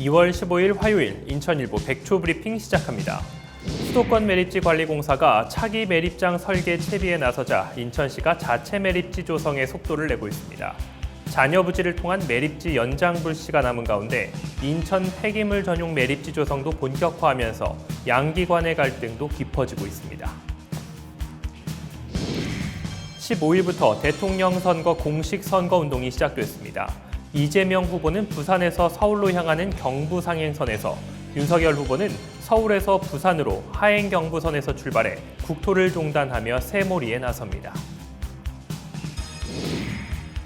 2월 15일 화요일 인천일보 백초 브리핑 시작합니다. 수도권 매립지 관리공사가 차기 매립장 설계 채비에 나서자 인천시가 자체 매립지 조성에 속도를 내고 있습니다. 자녀 부지를 통한 매립지 연장 불씨가 남은 가운데 인천 폐기물 전용 매립지 조성도 본격화하면서 양기관의 갈등도 깊어지고 있습니다. 15일부터 대통령 선거 공식 선거 운동이 시작됐습니다. 이재명 후보는 부산에서 서울로 향하는 경부 상행선에서 윤석열 후보는 서울에서 부산으로 하행 경부선에서 출발해 국토를 종단하며 새몰이에 나섭니다.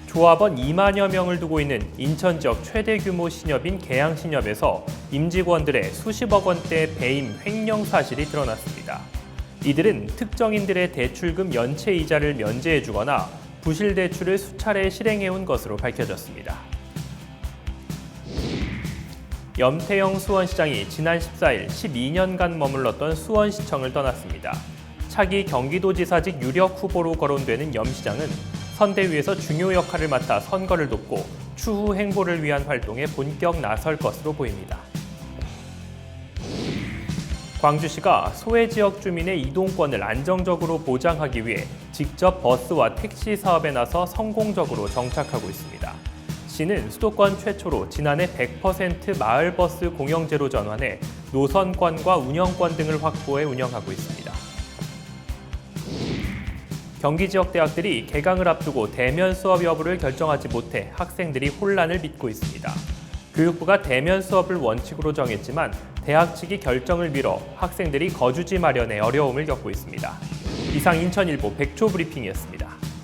조합원 2만여 명을 두고 있는 인천 지역 최대 규모 신협인 계양신협에서 임직원들의 수십억 원대 배임 횡령 사실이 드러났습니다. 이들은 특정인들의 대출금 연체 이자를 면제해주거나 부실 대출을 수차례 실행해온 것으로 밝혀졌습니다. 염태영 수원시장이 지난 14일 12년간 머물렀던 수원시청을 떠났습니다. 차기 경기도지사직 유력 후보로 거론되는 염 시장은 선대위에서 중요 역할을 맡아 선거를 돕고 추후 행보를 위한 활동에 본격 나설 것으로 보입니다. 광주시가 소외 지역 주민의 이동권을 안정적으로 보장하기 위해 직접 버스와 택시 사업에 나서 성공적으로 정착하고 있습니다. 시는 수도권 최초로 지난해 100% 마을버스 공영제로 전환해 노선권과 운영권 등을 확보해 운영하고 있습니다. 경기 지역 대학들이 개강을 앞두고 대면 수업 여부를 결정하지 못해 학생들이 혼란을 빚고 있습니다. 교육부가 대면 수업을 원칙으로 정했지만 대학 측이 결정을 미뤄 학생들이 거주지 마련에 어려움을 겪고 있습니다. 이상 인천일보 백초 브리핑이었습니다.